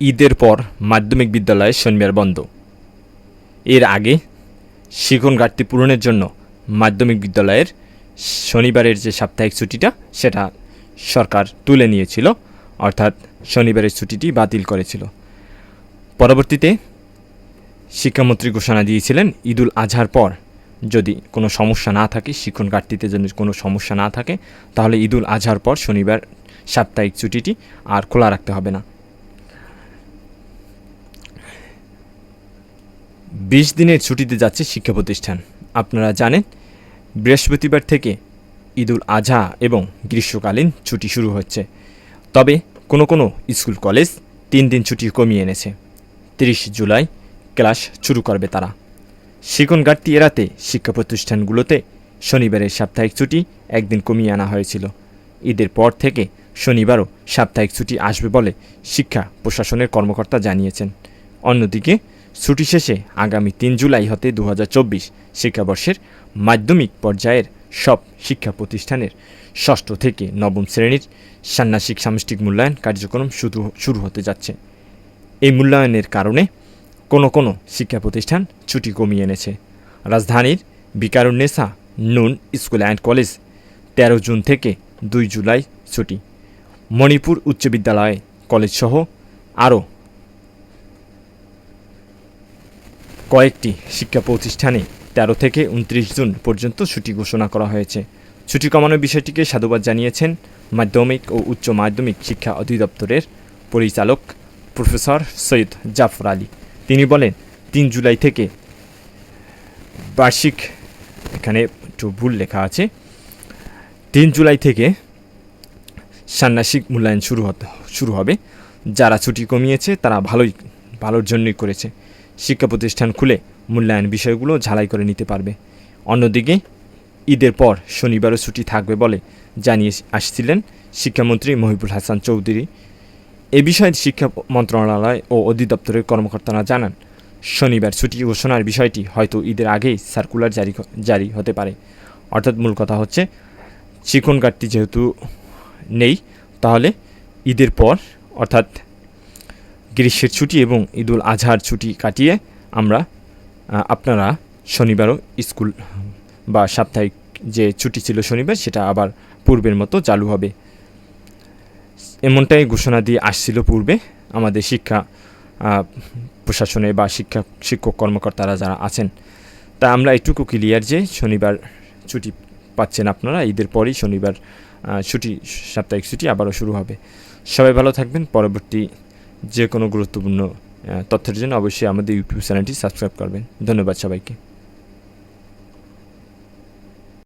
ঈদের পর মাধ্যমিক বিদ্যালয়ে শনিবার বন্ধ। এর আগে শিখন ঘাটতি পূরণের জন্য মাধ্যমিক বিদ্যালয়ের শনিবারের যে সাপ্তাহিক ছুটিটা, সেটা সরকার তুলে নিয়েছিল, অর্থাৎ শনিবারের ছুটিটি বাতিল করেছিল। পরবর্তীতে শিক্ষামন্ত্রী ঘোষণা দিয়েছিলেন, ঈদুল আজহার পর যদি কোনো সমস্যা না থাকে শিক্ষণ ঘাটতিতে যদি কোনো সমস্যা না থাকে, তাহলে ঈদুল আজহার পর শনিবার সাপ্তাহিক ছুটিটি আর খোলা রাখতে হবে না। বিশ দিনের ছুটিতে যাচ্ছে শিক্ষা প্রতিষ্ঠান। আপনারা জানেন, বৃহস্পতিবার থেকে ঈদুল আজহা এবং গ্রীষ্মকালীন ছুটি শুরু হচ্ছে। তবে কোনো কোনো স্কুল কলেজ তিন দিন ছুটি কমিয়ে এনেছে। তিরিশ জুলাই ক্লাস শুরু করবে তারা। শিকন ঘাটতি এড়াতে শিক্ষা প্রতিষ্ঠানগুলোতে শনিবারের সাপ্তাহিক ছুটি একদিন কমিয়ে আনা হয়েছিল। ঈদের পর থেকে শনিবারও সাপ্তাহিক ছুটি আসবে বলে শিক্ষা প্রশাসনের কর্মকর্তা জানিয়েছেন। অন্যদিকে ছুটি শেষে আগামী তিন জুলাই হতে দু হাজার চব্বিশ শিক্ষাবর্ষের মাধ্যমিক পর্যায়ের সব শিক্ষা প্রতিষ্ঠানের ষষ্ঠ থেকে নবম শ্রেণির ষান্মাসিক সামষ্টিক মূল্যায়ন কার্যক্রম শুরু শুরু হতে যাচ্ছে। এই মূল্যায়নের কারণে কোনো কোনো শিক্ষা প্রতিষ্ঠান ছুটি কমিয়ে এনেছে। রাজধানীর Viqarunnisa Noon school and college তেরো জুন থেকে দুই জুলাই ছুটি। মণিপুর উচ্চ বিদ্যালয় কলেজসহ আরও কয়েকটি শিক্ষা প্রতিষ্ঠানে তেরো থেকে উনত্রিশ জুন পর্যন্ত ছুটি ঘোষণা করা হয়েছে। ছুটি কমানোর বিষয়টিকে সাধুবাদ জানিয়েছেন মাধ্যমিক ও উচ্চ মাধ্যমিক শিক্ষা অধিদপ্তরের পরিচালক প্রফেসর সৈয়দ জাফর আলী। তিনি বলেন, তিন জুলাই থেকে বার্ষিক, এখানে একটু ভুল লেখা আছে, তিন জুলাই থেকে ষান্মাসিক মূল্যায়ন শুরু হতে, শুরু হবে। যারা ছুটি কমিয়েছে, তারা ভালোই, ভালোর জন্যই করেছে। শিক্ষা প্রতিষ্ঠান খুলে মূল্যায়ন বিষয়গুলো ঝালাই করে নিতে পারবে। অন্যদিকে, ঈদের পর শনিবারও ছুটি থাকবে বলে জানিয়ে আসছিলেন শিক্ষামন্ত্রী মহিবুল হাসান চৌধুরী। এ বিষয়ে শিক্ষা মন্ত্রণালয় ও অধিদপ্তরের কর্মকর্তারা জানান, শনিবার ছুটি ঘোষণার বিষয়টি হয়তো ঈদের আগেই সার্কুলার জারি জারি হতে পারে। অর্থাৎ মূল কথা হচ্ছে চিকন কাটতি যেহেতু নেই, তাহলে ঈদের পর, অর্থাৎ গ্রীষ্মের ছুটি এবং ঈদুল আজহার ছুটি কাটিয়ে আমরা আপনারা শনিবারও স্কুল, বা সাপ্তাহিক যে ছুটি ছিল শনিবার সেটা আবার পূর্বের মতো চালু হবে। এমনটাই ঘোষণা দিয়ে আসছিল পূর্বে আমাদের শিক্ষা প্রশাসনে বা শিক্ষা, শিক্ষক কর্মকর্তারা যারা আছেন, তা আমরা এটুকু ক্লিয়ার যে শনিবার ছুটি পাচ্ছেন আপনারা, ঈদের পরেই শনিবার ছুটি, সাপ্তাহিক ছুটি আবারও শুরু হবে। সবাই ভালো থাকবেন, পরবর্তী যে কোনো গুরুত্বপূর্ণ তথ্যের জন্য অবশ্যই আমাদের ইউটিউব চ্যানেলটি সাবস্ক্রাইব করবেন। ধন্যবাদ সবাইকে।